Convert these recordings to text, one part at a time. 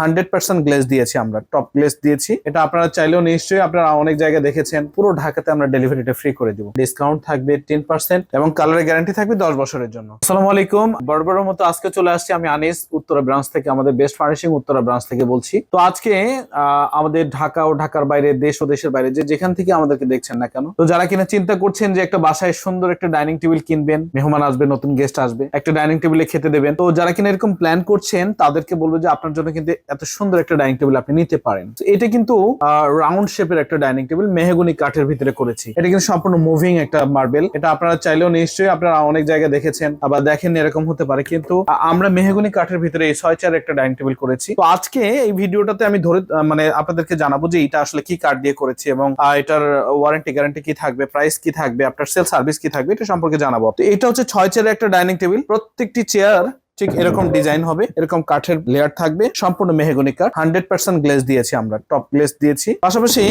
Hundred percent glaze দিয়েছি আমরা top glaze দিয়েছি। এটা আপনারা চাইলেও নিশ্চয়ই আপনারা অনেক জায়গায় দেখেছেন, পুরো ঢাকাতে আমরা ডেলিভারিটা ফ্রি করে দিব। ডিসকাউন্ট থাকবে টেন পার্সেন্ট এবং কালারের গ্যারান্টি থাকবে দশ বছরের জন্য। আসসালামু আলাইকুম। বড়বড়ের মতো আজকে চলে আসছি আমি আনিস, উত্তরা ব্রাঞ্চ থেকে, আমাদের বেস্ট ফার্নিশিং উত্তরা ব্রাঞ্চ থেকে বলছি। তো আজকে আমাদের ঢাকা ও ঢাকার বাইরে, দেশ ও দেশের বাইরে, যে যেখান থেকে আমাদেরকে দেখছেন না কেন, তো যারা কিনা চিন্তা করছেন যে একটা বাসায় সুন্দর একটা ডাইনিং টেবিল কিনবেন, মেহমান আসবে, নতুন গেস্ট আসবে, একটা ডাইনিং টেবিলে খেতে দেবেন, তো যারা কিনা এরকম প্ল্যান করছেন, তাদেরকে বলব যে আপনার জন্য কিন্তু এত সুন্দর একটা ডাইনিং টেবিল আপনি নিতে পারেন। এটা কিন্তু রাউন্ড শেপের একটা ডাইনিং টেবিল মেহগুনি কাঠের ভিতরে করেছি। এটা কিন্তু সম্পূর্ণ মুভিং একটা মার্বেল এটা আপনারা চাইলেও নিশ্চয়ই আপনারা অনেক জায়গায় দেখেছেন আবার দেখেন এরকম হতে পারে। কিন্তু আমরা মেহগুনি কাঠের ভিতরে এই ছয় চার একটা ডাইনিং টেবিল করেছি। তো আজকে এই ভিডিওটাতে আমি ধরে মানে আপনাদেরকে জানাব যে এটা আসলে কি কাঠ দিয়ে করেছি এবং এটার ওয়ারেন্টি গ্যারান্টি কি থাকবে প্রাইস কি থাকবে, আপনার সেল সার্ভিস কি থাকবে, এটা সম্পর্কে জানাব। তো এটা হচ্ছে ছয় চেয়ারের একটা ডাইনিং টেবিল প্রত্যেকটি চেয়ার ঠিক এরকম ডিজাইন হবে, এরকম কাঠের লেয়ার থাকবে, সম্পূর্ণ মেহগনি কাঠ হান্ড্রেড পার্সেন্ট গ্লেস দিয়েছি আমরা টপ গ্লেস দিয়েছি। পাশাপাশি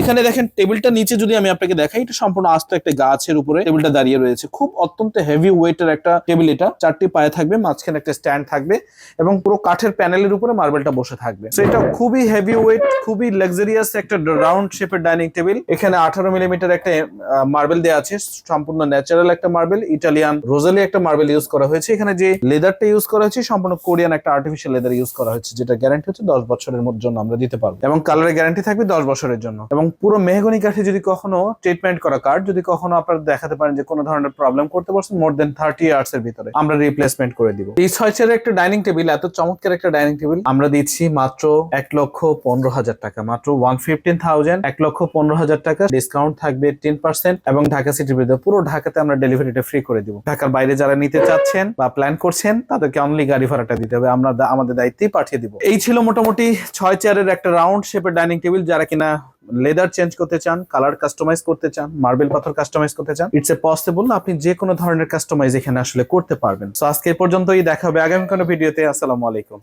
এখানে দেখেন টেবিলটা নিচে যদি আমি আপনাকে দেখাই, এটা সম্পূর্ণ আস্ত একটা গাছের উপরে টেবিলটা দাঁড়িয়ে রয়েছে। খুব অত্যন্ত হেভি ওয়েটের একটা টেবিল এটা, চারটি পায়ে থাকবে, মাঝখানে একটা স্ট্যান্ড থাকবে এবং পুরো কাঠের প্যানেলের উপরে মার্বেলটা বসে থাকবে। তো এটা খুবই হেভি ওয়েট খুবই লাক্সারিয়াস একটা রাউন্ড শেপের ডাইনিং টেবিল এখানে আঠারো মিলিমিটার একটা মার্বেল দেওয়া আছে, সম্পূর্ণ ন্যাচারাল একটা মার্বেল ইটালিয়ান রোজালি একটা মার্বেল ইউজ করা হয়েছে। এখানে যে লেদারটা ইউজ করা হয়েছে, সম্পূর্ণ কোরিয়ান একটা আর্টিফিশিয়াল লেদার ইউজ করা হয়েছে, যেটা গ্যারান্টি হচ্ছে দশ বছরের জন্য আমরা দিতে পারব। এবং কালারের গ্যারান্টি থাকবে দশ বছরের জন্য। এবং পুরো মেহগনি কাঠে যদি কখনো ট্রিটমেন্ট করা কার্ড যদি কখনো আপনারা দেখাতে পারেন যে কোনো ধরনের প্রবলেম করতে পারছেন মোর দেন থার্টি ইয়ার্স এর ভিতরে আমরা রিপ্লেসমেন্ট করে দিব। এই ছয় চেয়ারের একটা ডাইনিং টেবিল এত চমৎকার একটা ডাইনিং টেবিল আমরা দিচ্ছি মাত্র এক লক্ষ পনেরো হাজার টাকা। মাত্র ওয়ান ফিফটিন থাউজেন্ড এক লক্ষ পনেরো হাজার টাকা। ডিসকাউন্ট থাকবে টেন পার্সেন্ট এবং ঢাকা সিটির ভিতরে পুরো ঢাকাতে আমরা ডেলিভারিটা ফ্রি করে দিব। ঢাকার বাইরে যারা নিতে চাচ্ছেন বা প্ল্যান করছেন তাদেরকে অনলি গাড়ি ভাড়াটা দিতে হবে, আমরা আমাদের দায়িত্বেই পাঠিয়ে দিব। এই ছিল মোটামুটি ছয় চেয়ারের একটা রাউন্ড শেপের ডাইনিং টেবিল যারা কিনা লেদার চেঞ্জ করতে চান কালার কাস্টমাইজ করতে চান মার্বেল পাথর কাস্টমাইজ করতে চান ইটস এ পসিবল আপনি যে কোনো ধরনের কাস্টমাইজ এখানে আসলে করতে পারবেন। সো আজকে পর্যন্তই, দেখা হবে আগামী কোনো ভিডিওতে আসসালামু আলাইকুম।